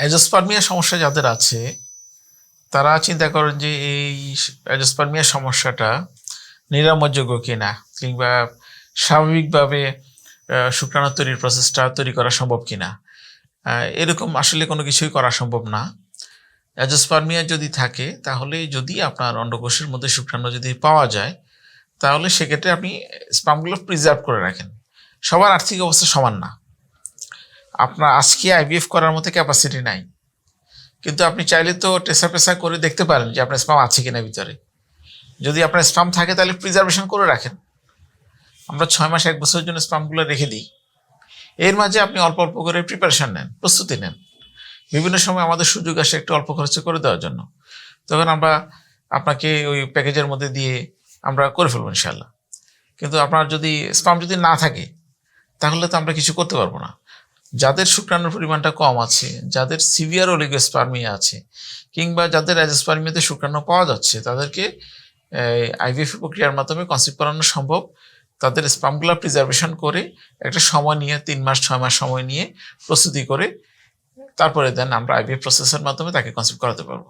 Azoospermia সমস্যা যাদের আছে, তারা চিন্তা করেন যে এই অ্যাজোস্পার্মিয়া সমস্যাটা নিরাময়যোগ্য কিনা কিংবা স্বাভাবিকভাবে শুক্রাণু তৈরির প্রসেসটা তৈরি করা সম্ভব কিনা। এরকম আসলে কোনো কিছুই করা সম্ভব না। অ্যাজোস্পার্মিয়া যদি থাকে, তাহলে যদি আপনার অন্ডকোষের মধ্যে শুক্রাণু যদি পাওয়া যায়, তাহলে সেক্ষেত্রে আপনি স্পামগুলো প্রিজার্ভ করে রাখেন। সবার আর্থিক অবস্থা সমান না। আপনার আজকে আইভিএফ করার মতো ক্যাপাসিটি নাই। কিন্তু আপনি চাইলে তো টেসা পেসা করে দেখতে পারেন যে আপনার স্পাম আছে কিনা ভিতরে। যদি আপনার স্পাম থাকে তাহলে প্রিজার্ভেশন করে রাখেন। আমরা ছয় মাস, এক বছরের জন্য স্পামগুলো রেখে দিই। এর মাঝে আপনি অল্প অল্প করে প্রিপারেশন নেন, প্রস্তুতি নেন। বিভিন্ন সময় আমাদের সুযোগ আসে একটু অল্প খরচে করে দেওয়ার জন্য। তখন আমরা আপনাকে ওই প্যাকেজের মধ্যে দিয়ে আমরা করে ফেলব ইনশাল্লাহ কিন্তু আপনার যদি স্পাম যদি না থাকে, তাহলে তো আমরা কিছু করতে পারব না। যাদের শুক্রাণুর পরিমাণটা কম আছে, যাদের সিভিয়ার ওলিগোস্পার্মিয়া আছে, কিংবা যাদের অ্যাজোস্পার্মিয়াতে শুক্রাণু পাওয়া যাচ্ছে, তাদেরকে আইভিএফ প্রক্রিয়ার মাধ্যমে কনসিভ করানো সম্ভব। তাদের স্পামগুলো প্রিজার্ভেশন করে একটা সময় নিয়ে, তিন মাস, ছয় মাস সময় নিয়ে প্রস্তুতি করে, তারপরে দেন আমরা আইভিএফ প্রসেসের মাধ্যমে তাকে কনসিভ করাতে পারব।